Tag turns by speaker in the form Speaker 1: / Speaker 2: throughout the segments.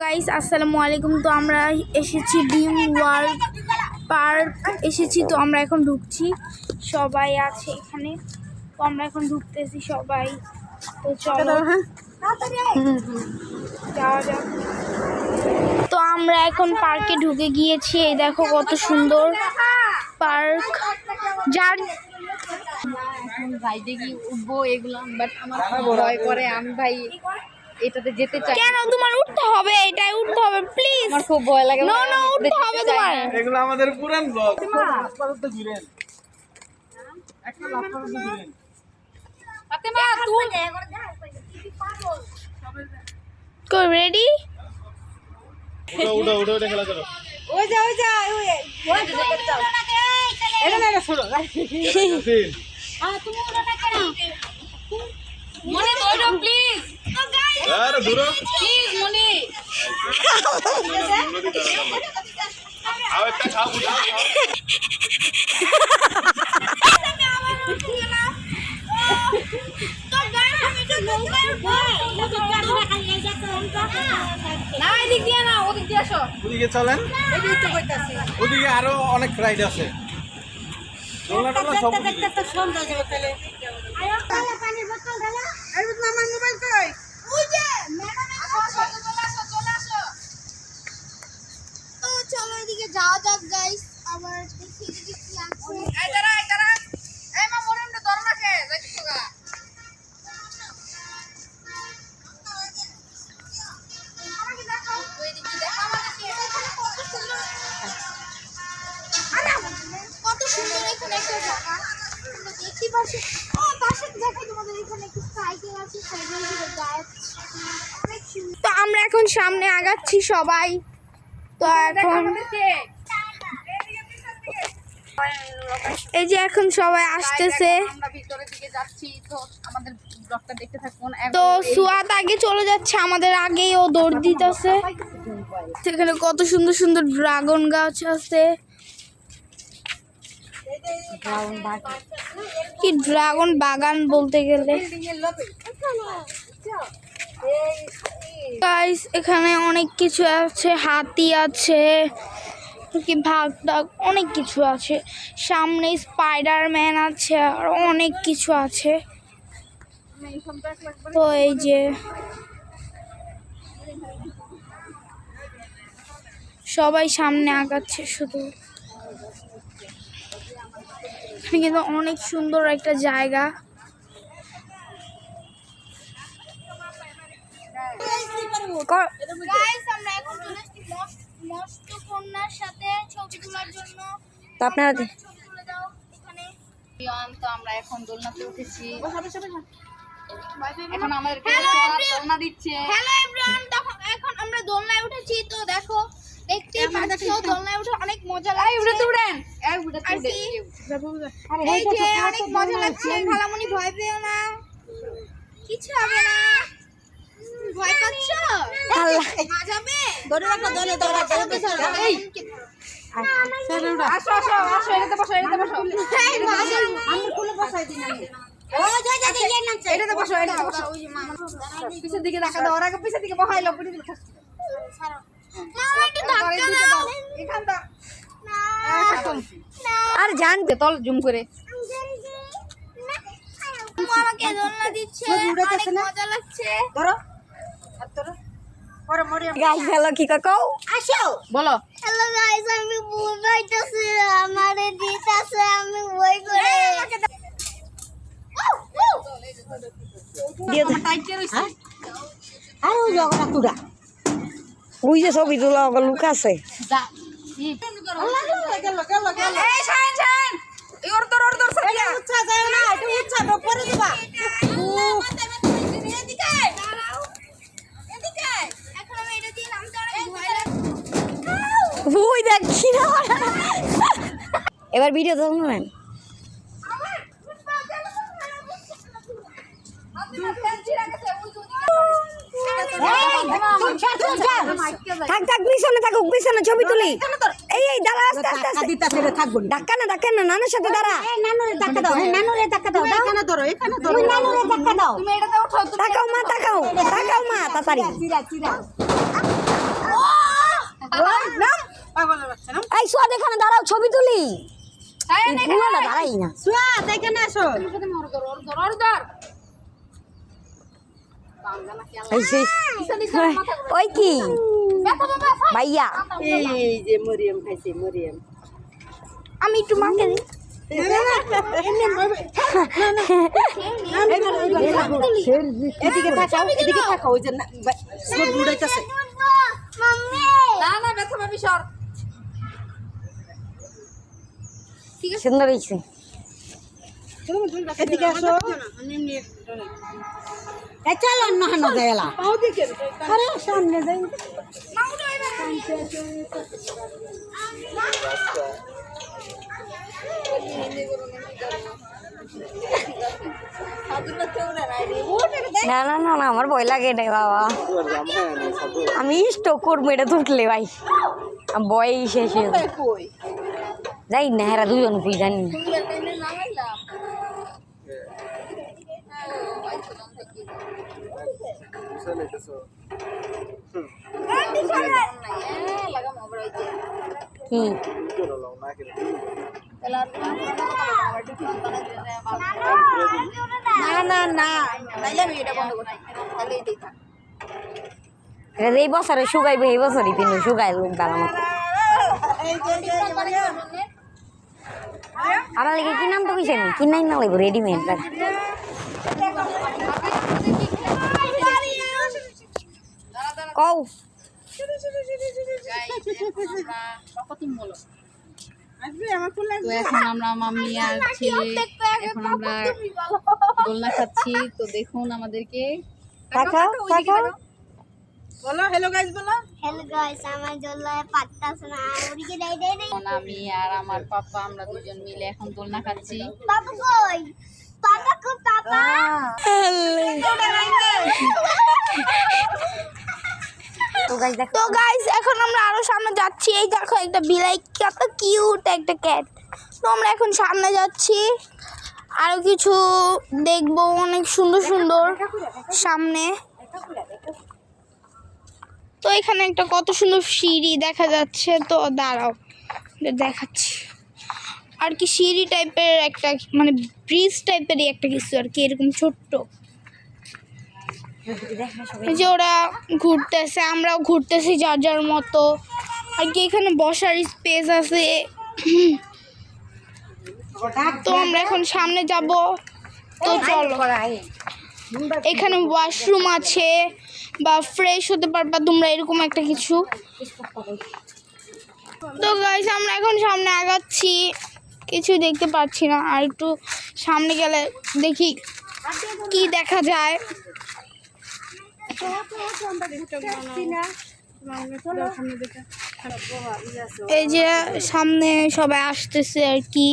Speaker 1: Guys আসসালামু আলাইকুম। তো আমরা এসেছি ডিম ওয়ার্ল্ড পার্ক এসেছি। তো আমরা এখন ঢুকছি। সবাই আছে এখানে। তো আমরা এখন ঢুকতেছি সবাই। তো চলো। যাওয়া যাক। তো আমরা এখন পার্কে ঢুকে গিয়েছি। এই দেখো কত সুন্দর পার্ক। যার
Speaker 2: গিয়ে উঠবো এগুলো বাট আমার ভয় করে আমি ভাই এটাতে যেতে চাই
Speaker 1: কেন তোমার হবে এটাই উঠতে হবে প্লিজ
Speaker 2: আমার খুব ভয় লাগে
Speaker 1: না না উঠতে হবে তোমার।
Speaker 3: এগুলো আমাদের পুরান ব্লগ তো ঘুরেন একটা লাফ করে তো ঘুরেন
Speaker 1: রেডি
Speaker 3: উঠো উঠো উঠো উঠে খেলা করো। ইয়াসিন,
Speaker 2: মনে ধরো প্লিজ
Speaker 3: আরে দূরো
Speaker 2: প্লিজ মনে
Speaker 3: আও একটা খাও
Speaker 2: না ওদিক
Speaker 3: চলেন। ওদিকে আরও অনেক রাইড আছে। দোলনা টোলনা সব ওদিকে।
Speaker 1: তো যাওয়া যাক গাইস আবার দেখি এদিকে কি আছে।
Speaker 2: এই দাঁড়া এই দাঁড়া। এই মা মরে এমনি যাইছো গা দেখা। আমাদেরকে
Speaker 1: কত সুন্দর। এখানে একটা জায়গা। ও পাশে দেখো তোমাদের এখানে একটা সাইকেল আছে। সাইকেল অনেক সুন্দর। তো আমরা এখন সামনে আগাচ্ছি সবাই। তো এখন এই যে এখন সবাই আসতেছে।
Speaker 2: তো
Speaker 1: সুয়াত আগে চলে যাচ্ছে আমাদের আগেই ও দৌড় দিতেছে। সেখানে কত সুন্দর সুন্দর ড্রাগন গাছ আছে। কি ড্রাগন বাগান বলতে গেলে। গাইস এখানে অনেক কিছু আছে, হাতি আছে, কি ভাগ টাগ অনেক কিছু আছে। সামনে স্পাইডারম্যান আছে, আর অনেক কিছু আছে। তো এই যে। সবাই সামনে আগাচ্ছে শুধু। এখানে কিন্তু অনেক সুন্দর একটা জায়গা।
Speaker 2: তো আপনারা
Speaker 1: ছবি তুলে দাও
Speaker 2: তো আমরা এখন দোলনাতে উঠেছি. দোলনা দিচ্ছে।
Speaker 1: হ্যালো এভরিওয়ান তখন এখন আমরা দোলনায় উঠেছি তো দেখো পাচ্ছ দোলনায় উঠে অনেক মজা
Speaker 2: উড়ে উড়েন এই উড়ে?
Speaker 1: এই যে অনেক মজা লাগছে। খালামুনি ভয় পেও না। কিছু হবে না। ভয় পাচ্ছ? মাজাবে
Speaker 2: এই আসো আসো আসো এটাতে বসো এটাতে বসো
Speaker 1: এই, মাজাবে।
Speaker 2: এটাতে বসো এটাতে বসো পিছের দিকে দেখা দাও ওর আগে পিছের দিকে বহাইলো পুরি দিকে
Speaker 1: মামা একটু ধাক্কা দাও
Speaker 2: এখান দা
Speaker 1: না না
Speaker 2: আর জানতে তল জুম করে।
Speaker 1: আমাকে দোলনা দিচ্ছে অনেক মজা লাগছে।
Speaker 2: গাইস হ্যালো কি কাকাও আসো। বলো।
Speaker 1: হ্যালো গাইস আমি ভুল পাইতেছি আমারে দিতেছে আমি বই করে
Speaker 4: আর ওই জগন্নাথ তুরা ওই যে ছবি তোলা লোক আছে।
Speaker 2: এই শাইন শাইন। এই ওর তোর ওর তোর সরিয়া
Speaker 1: এখন আমি এটা দিয়ে নামতে অনেক ভয় লাগছে
Speaker 4: ওই দেখছি না? এবার ভিডিও তো নেন থাক থাক পিছনে থাকুক পিছনে ছবি তুলি। এই এই দাঁড়া আস্তে আস্তে আস্তে। থাকব ধাক্কা না ধাক্কা না নানার সাথে দাঁড়া। নানুরে ধাক্কা দাও নানুরে ধাক্কা দাও এখানে ধরো এখানে ধরো। নানুরে ধাক্কা দাও।
Speaker 2: তুমি
Speaker 4: মা তাকাও তাকাও মা তাড়াতাড়ি। এই সোয়া দেখানে দাঁড়াও ছবি তুলি। এই বুড়োটা দাঁড়াই না।
Speaker 2: সুয়া এখানে আসো।
Speaker 4: ওই কি? ভাইয়া।
Speaker 2: এই যে মরিয়ম খাইছে মরিয়ম।
Speaker 1: আমি একটু মাকে দিই।
Speaker 2: এদিকে এদিকে ওই যে না- না না ব্যথা পাবি সর।
Speaker 4: সুন্দর হয়েছে
Speaker 2: এদিকে আসো। চল। অন্য হানো দেলা আরে সামনে যাই।
Speaker 4: না না না না আমার ভয় লাগে রে বাবা। আমি স্টোক করব এটা তুটলে ভাই। ভয় শেষ হয়ে যাই না হেরা দুজন কই জানি। কি?
Speaker 2: না না না। তাইলে আমি এটা
Speaker 4: বছরে শুকাইবে এই বছরই শুকাই লোক বেলা মতো আমার লাগে কি নাম তো কইছে নি কি নাই না লাগবে? রেডিমেড কও।
Speaker 2: তো এখন আমরা মাম্মি আর ছেলে এখন আমরা দোলনা খাচ্ছি তো দেখুন আমাদেরকে।
Speaker 4: তাকাও তাকাও
Speaker 2: বলো হ্যালো গাইস বলো।
Speaker 1: হ্যালো গাইস আমার জল্লায় পাত্তাছে না ওদিকে দেই দেই দেই
Speaker 2: আমি আর আমার পাপা আমরা দুজন মিলে এখন দোলনা খাচ্ছি।
Speaker 1: বাবু কই? পাপা কো পাপা।
Speaker 4: তো গাইস
Speaker 1: তো গাইস এখন আমরা আরও সামনে যাচ্ছি। এই দেখো একটা বিলাই কত কিউট একটা ক্যাট তো আমরা এখন সামনে যাচ্ছি। আরও কিছু দেখব অনেক সুন্দর সুন্দর। সামনে। তো এখানে একটা কত সুন্দর সিঁড়ি দেখা যাচ্ছে। তো দাঁড়াও, দেখাচ্ছি। আর কি সিঁড়ি টাইপের একটা মানে ব্রিজ টাইপেরই একটা কিছু আর কি, এরকম ছোট্ট। যে ওরা ঘুরতেছে, আমরাও ঘুরতেছি যার যার মতো। আর কি এখানে বসার স্পেস আছে। তো আমরা এখন সামনে যাব। তো চলো। এখানে ওয়াশরুম আছে। বা ফ্রেশ হতে পারবা তোমরা এরকম একটা কিছু। তো গাইস আমরা এখন সামনে আগাচ্ছি। কিছু দেখতে পাচ্ছি না। আর একটু সামনে গেলে দেখি কি দেখা যায়। এই যে সামনে সবাই আসতেছে আর কি।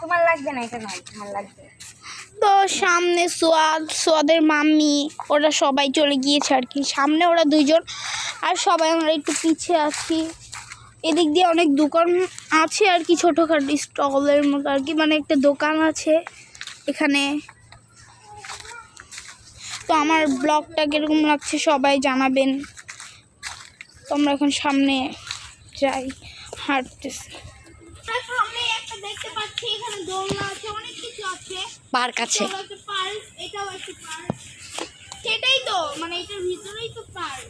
Speaker 4: তোমার লাগবে না এটা নয় লাগবে।
Speaker 1: তো সামনে সোয়াদ, সোয়াদের মাম্মি, ওরা সবাই চলে গিয়েছে আর কি। সামনে ওরা দুজন আর সবাই আমরা একটু পিছিয়ে আছি। এদিক দিয়ে অনেক দোকান আছে আর কি, ছোটোখাটো স্টলের মতো আর কি মানে একটা দোকান আছে এখানে। তো আমার ব্লগটা কীরকম লাগছে সবাই জানাবেন। তো আমরা এখন সামনে যাই, হাঁটতেছি। দেখতে পাচ্ছি এখানে দোলনা আছে অনেক কিছু আছে।
Speaker 4: পার্ক আছে।
Speaker 1: পার্ক এটাও একটা পার্ক। সেটাই তো মানে এটার ভিতরেই তো পার্ক।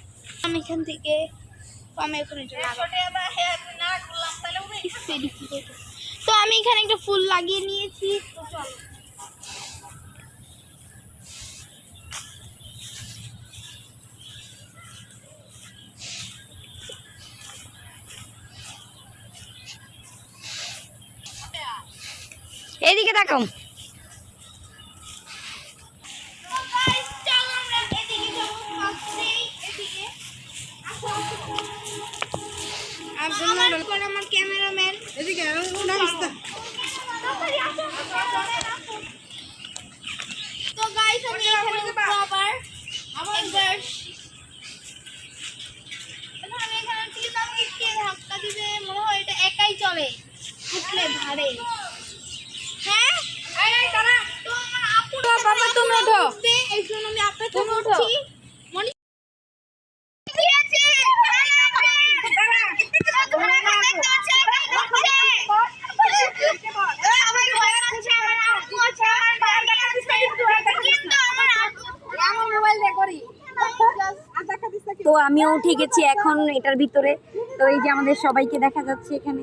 Speaker 1: আমি এখান থেকে আমি এখন এটা তো আমি এখানে একটা ফুল লাগিয়ে নিয়েছি তো চলো।
Speaker 4: এদিকে আমিও উঠে গেছি এখন এটার ভিতরে। তো এই যে আমাদের সবাইকে দেখা যাচ্ছে এখানে।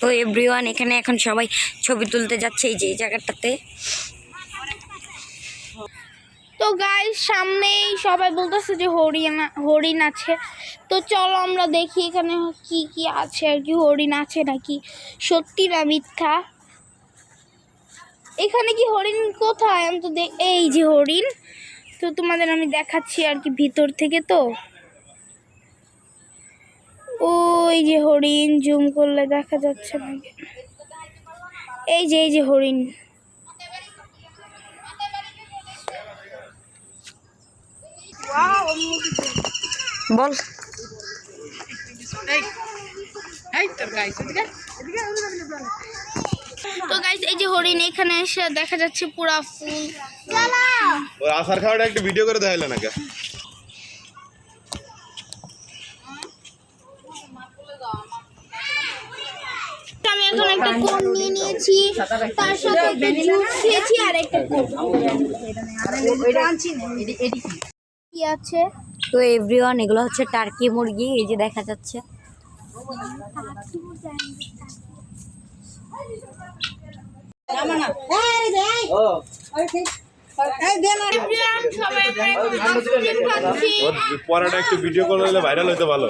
Speaker 1: তো
Speaker 4: এভরিওয়ান এখানে এখন সবাই ছবি তুলতে যাচ্ছে এই যে, এই জায়গাটাতে।
Speaker 1: তো গাইস সামনেই সবাই বলতেছে যে হরিণ হরিণ আছে। তো চলো আমরা দেখি এখানে কি কি আছে আর কি, হরিণ আছে নাকি? সত্যি না মিথ্যা? এখানে কি হরিণ কোথায়? আমি তো এই যে হরিণ। তো তোমাদের আমি দেখাচ্ছি আর কি ভিতর থেকে তো। ওই যে হরিণ জুম করলে দেখা যাচ্ছে না এই যে এই যে হরিণ।
Speaker 4: বল।
Speaker 2: এই তোর গাইস এদিকে।
Speaker 1: তো গাইস এই যে হরিণ এখানে এসে দেখা যাচ্ছে পুরা ফুল।
Speaker 5: আসার খাওয়াটা একটু ভিডিও করে দেখাইলে নাকি
Speaker 1: আমি এখন একটা কোন নিয়েছি তার সাথে একটা জুস খেয়েছি আর একটা কি? আছে?
Speaker 4: তো এভরিওয়ান এগুলো হচ্ছে টার্কি মুরগি এই যে দেখা যাচ্ছে।
Speaker 5: পড়াটা একটু ভিডিও করে দিলে ভাইরাল হইতে ভালো।